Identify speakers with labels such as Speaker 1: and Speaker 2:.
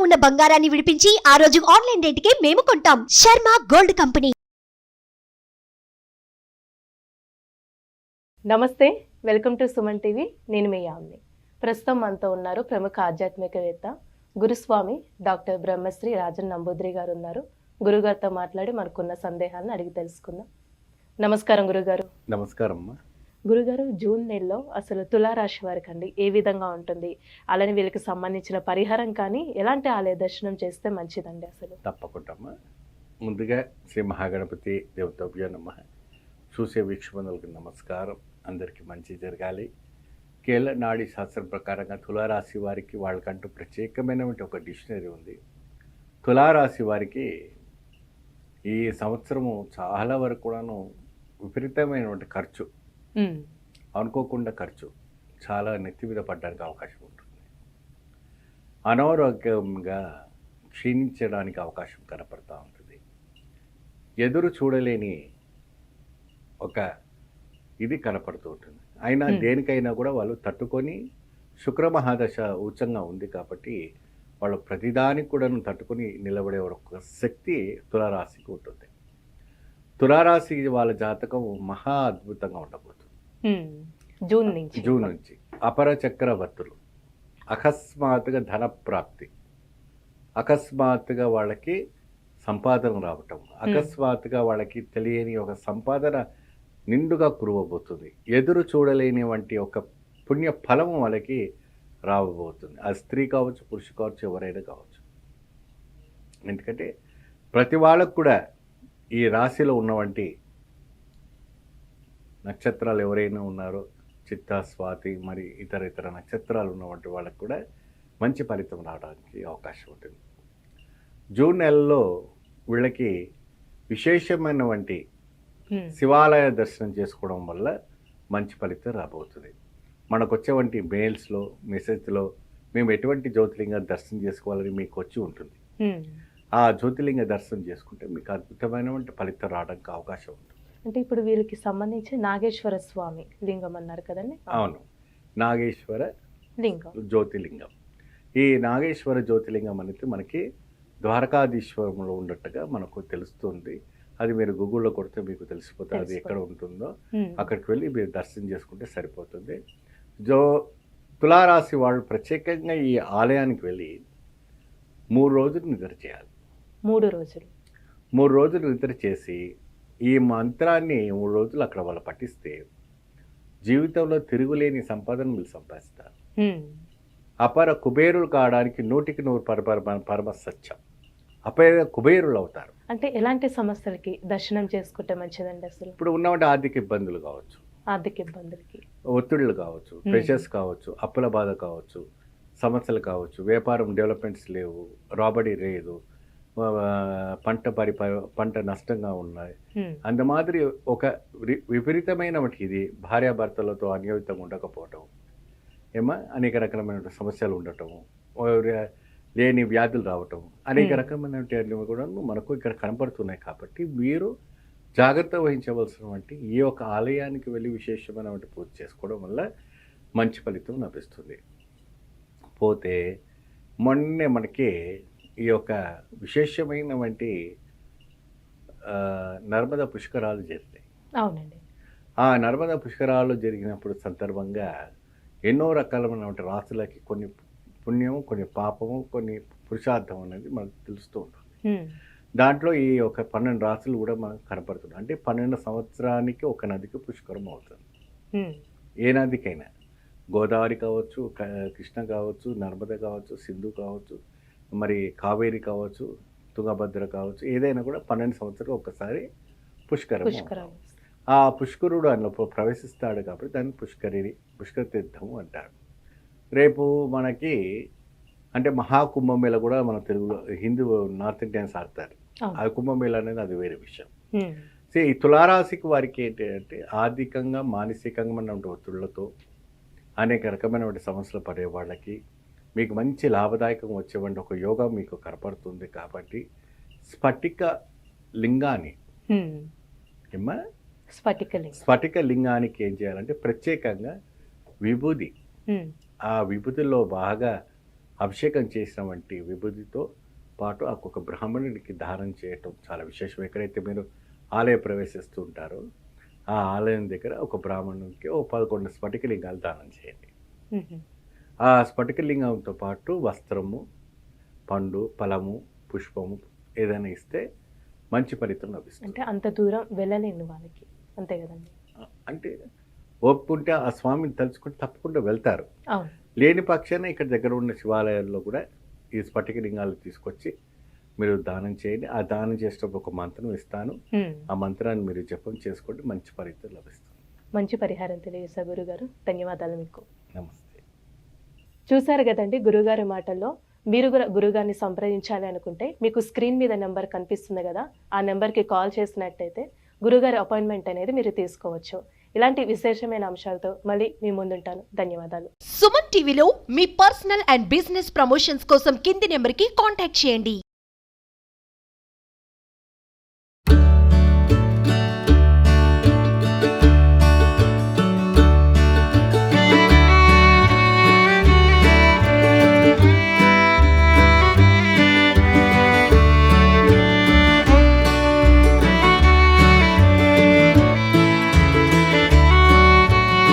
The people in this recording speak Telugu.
Speaker 1: ఉన్న బంగారాన్ని విడిపించి ఆ రోజు ఆన్లైన్ రేటుకే మేము కొంటాం. Sharma gold company.
Speaker 2: నమస్తే వెల్కమ్ టు సుమన్ టీవీ. నేను మీ యామ్ని. ప్రస్తుతం మనతో ఉన్నారు ప్రముఖ ఆధ్యాత్మికవేత్త గురుస్వామి డాక్టర్ బ్రహ్మశ్రీ రాజన్ నంబూద్రి గారు ఉన్నారు. గురుగారితో మాట్లాడి మనకున్న సందేహాలను అడిగి తెలుసుకుందాం. నమస్కారం గురుగారు.
Speaker 3: నమస్కారం అమ్మా
Speaker 2: గురుగారు జూన్ నెలలో అసలు తులారాశి వారికి అండి ఏ విధంగా ఉంటుంది? అలానే వీళ్ళకి సంబంధించిన పరిహారం కానీ ఎలాంటి ఆలయ దర్శనం చేస్తే మంచిదండి అసలు?
Speaker 3: తప్పకుండా ముందుగా శ్రీ మహాగణపతి దేవతభ్యో నమ. చూసే వీక్షకులకు నమస్కారం. అందరికీ మంచి జరగాలి. కేరళ నాడి శాస్త్రం ప్రకారంగా తులారాశి వారికి వాళ్ళకంటూ ప్రత్యేకమైనటువంటి ఒక డిక్షనరీ ఉంది. తులారాశి వారికి ఈ సంవత్సరము చాలా వరకు కూడాను విపరీతమైనటువంటి ఖర్చు. అనుకోకుండా ఖర్చు. చాలా నెత్తి మీద పడడానికి అవకాశం ఉంటుంది. అనారోగ్యంగా క్షీణించడానికి అవకాశం కనపడతా ఉంటుంది. ఎదురు చూడలేని ఒక ఇది కనపడుతూ ఉంటుంది. అయినా
Speaker 2: Hmm.
Speaker 3: దేనికైనా కూడా వాళ్ళు తట్టుకొని శుక్ర మహాదశ ఉచ్చంగా ఉంది కాబట్టి వాళ్ళు ప్రతిదానికి కూడా తట్టుకొని నిలబడే ఒక శక్తి తులారాశికి ఉంటుంది. తులారాశి వాళ్ళ జాతకం మహా అద్భుతంగా ఉండబోతుంది.
Speaker 2: జూన్ నుంచి.
Speaker 3: జూన్ నుంచి. అపర చక్రవర్తులు. అకస్మాత్తుగా ధన ప్రాప్తి అకస్మాత్తుగా వాళ్ళకి సంపాదన రావటం. అకస్మాత్తుగా వాళ్ళకి తెలియని ఒక సంపాదన నిండుగా కురవబోతుంది. ఎదురు చూడలేని వంటి ఒక పుణ్య ఫలము వాళ్ళకి రావబోతుంది. అది స్త్రీ కావచ్చు పురుషు కావచ్చు ఎవరైనా కావచ్చు. ఎందుకంటే ప్రతి వాళ్ళకు కూడా ఈ రాశిలో ఉన్నవంటి నక్షత్రాలు ఎవరైనా ఉన్నారో చిత్త స్వాతి మరి ఇతర ఇతర నక్షత్రాలు ఉన్నటువంటి వాళ్ళకి కూడా మంచి ఫలితం రావడానికి అవకాశం ఉంటుంది. జూన్ నెలలో వీళ్ళకి విశేషమైనటువంటి
Speaker 2: ఉమ్,
Speaker 3: శివాలయ దర్శనం చేసుకోవడం వల్ల మంచి ఫలితం రాబోతుంది. మనకు వచ్చేవంటి మెయిల్స్లో మెసేజ్లో మేము ఎటువంటి జ్యోతిలింగ దర్శనం చేసుకోవాలని మీకు వచ్చి ఉంటుంది. ఆ జ్యోతిలింగ దర్శనం చేసుకుంటే మీకు అద్భుతమైనటువంటి ఫలితం రావడానికి అవకాశం ఉంటుంది.
Speaker 2: అంటే ఇప్పుడు వీళ్ళకి సంబంధించి నాగేశ్వర స్వామి లింగం అన్నారు కదండి?
Speaker 3: అవును. నాగేశ్వర
Speaker 2: లింగం.
Speaker 3: జ్యోతిలింగం ఈ నాగేశ్వర జ్యోతిలింగం అనేది మనకి ద్వారకాధీశ్వరంలో ఉన్నట్టుగా మనకు తెలుస్తుంది. అది మీరు గూగుల్లో కొడితే మీకు తెలిసిపోతుంది. అది ఎక్కడ ఉంటుందో. అక్కడికి వెళ్ళి మీరు దర్శనం చేసుకుంటే సరిపోతుంది. జో తులారాశి వాళ్ళు ప్రత్యేకంగా ఈ ఆలయానికి వెళ్ళి మూడు రోజులు నిద్ర చేయాలి.
Speaker 2: మూడు రోజులు.
Speaker 3: మూడు రోజులు నిద్ర చేసి ఈ మంత్రాన్ని మూడు రోజులు అక్కడ వాళ్ళు పఠిస్తే జీవితంలో తిరుగులేని సంపాదన మీరు సంపాదిస్తారు. అపర కుబేరులు కావడానికి నూటికి నూరు పర పరమ సత్యం. అపర కుబేరులు అవుతారు.
Speaker 2: అంటే ఎలాంటి సమస్యలకి దర్శనం చేసుకుంటే మంచిదండి అసలు?
Speaker 3: ఇప్పుడు ఉన్నటువంటి ఆర్థిక ఇబ్బందులు కావచ్చు.
Speaker 2: ఆర్థిక ఇబ్బందులకి.
Speaker 3: ఒత్తిళ్ళు కావచ్చు. ప్రెషర్స్ కావచ్చు అప్పుల బాధ కావచ్చు సమస్యలు కావచ్చు వ్యాపారం డెవలప్మెంట్స్ లేవు రాబడి లేదు పంట పరి పంట నష్టంగా ఉన్నాయి. అంత మాదిరి ఒక విపరీతమైన ఇది భార్యాభర్తలతో అన్యోన్యతంగా ఉండకపోవటం ఏమా? అనేక రకమైన సమస్యలు ఉండటం లేని వ్యాధులు రావటం అనేక. రకమైనవి కూడా మనకు ఇక్కడ కనపడుతున్నాయి కాబట్టి మీరు జాగ్రత్త వహించవలసినటువంటి ఈ యొక్క ఆలయానికి వెళ్ళి విశేషమైనటువంటి పూజ చేసుకోవడం వల్ల మంచి ఫలితం లభిస్తుంది. పోతే మొన్నే మనకి ఈ యొక్క విశేషమైనటువంటి నర్మదా పుష్కరాలు జరిగాయి
Speaker 2: అవునండి.
Speaker 3: ఆ నర్మదా పుష్కరాలు జరిగినప్పుడు సందర్భంగా ఎన్నో రకాలైనటువంటి రాసులకి కొన్ని పుణ్యము కొన్ని పాపము కొన్ని పురుషార్థం అనేది మనకు తెలుస్తూ ఉంటుంది. దాంట్లో ఈ ఒక పన్నెండు రాసులు కూడా మనకు కనపడుతున్నాయి అంటే పన్నెండు సంవత్సరానికి ఒక నదికి పుష్కరం అవుతుంది. ఏ నదికైనా. గోదావరి కావచ్చు కృష్ణ కావచ్చు నర్మద కావచ్చు సింధు కావచ్చు మరి కావేరి కావచ్చు తుంగభద్ర కావచ్చు ఏదైనా కూడా పన్నెండు సంవత్సరాలు ఒకసారి పుష్కరం ఆ పుష్కరుడు అందులో ప్ర- ప్రవేశిస్తాడు కాబట్టి దాన్ని పుష్కరిని పుష్కర తీర్థము అంటారు. రేపు మనకి అంటే మహాకుంభమేళ కూడా మన తెలుగులో హిందూ నార్త్ ఇండియన్స్ ఆడతారు. ఆ కుంభమేళ అనేది అది వేరే విషయం. సో ఈ తులారాశికి వారికి ఏంటి అంటే ఆర్థికంగా మానసికంగా ఉన్న ఒత్తిళ్ళతో అనేక రకమైనటువంటి సమస్యలు పడే వాళ్ళకి మీకు మంచి లాభదాయకం వచ్చేవంటి ఒక యోగా మీకు కనపడుతుంది కాబట్టి స్ఫటిక లింగాన్ని ఏమ్మా? స్ఫటిక లింగానికి ఏం చేయాలంటే ప్రత్యేకంగా విభూది ఆ విభూతిలో బాగా అభిషేకం చేసిన వంటి విభూతితో పాటు ఆ ఒక బ్రాహ్మణుడికి దానం చేయటం చాలా విశేషం. ఎక్కడైతే మీరు ఆలయ ప్రవేశిస్తూ ఉంటారో ఆ ఆలయం దగ్గర ఒక బ్రాహ్మణునికి ఓ పదకొండు స్ఫటికలింగాలు దానం చేయండి. ఆ స్ఫటికలింగంతో పాటు వస్త్రము పండు ఫలము పుష్పము ఏదైనా ఇస్తే మంచి ఫలితం లభిస్తుంది.
Speaker 2: అంటే అంత దూరం వెళ్ళలేను వాళ్ళకి. అంతే కదండి.
Speaker 3: అంటే ఒప్పుకుంటే ఆ స్వామిని తలుచుకుంటే తప్పకుండా వెళ్తారు. లేని పక్షాన ఇక్కడ దగ్గర ఉన్న శివాలయాల్లో కూడా ఈ స్ఫటికలింగాలు తీసుకొచ్చి మీరు దానం చేయండి. ఆ దానం చేసేటప్పుడు ఒక మంత్రం ఇస్తాను. ఆ మంత్రాన్ని మీరు జపం చేసుకోండి. మంచి ఫలితం లభిస్తుంది.
Speaker 2: మంచి పరిహారం తెలియజేశా గురుగారు. ధన్యవాదాలు మీకు.
Speaker 3: నమస్తే.
Speaker 2: చూశారు కదండి గురుగారి మాటల్లో? మీరు కూడా గురుగారిని సంప్రదించాలి అనుకుంటే మీకు స్క్రీన్ మీద నెంబర్ కనిపిస్తుంది కదా ఆ నెంబర్కి కాల్ చేసినట్టయితే గురుగారి అపాయింట్మెంట్ అనేది మీరు తీసుకోవచ్చు. ఇలాంటి విశేషమైన అంశాలతో మళ్ళీ మీ ముందుంటాను. ధన్యవాదాలు.
Speaker 1: సుమన్ టీవీలో మీ పర్సనల్ అండ్ బిజినెస్ ప్రమోషన్స్ కోసం కింది నెంబర్కి కాంటాక్ట్ చేయండి.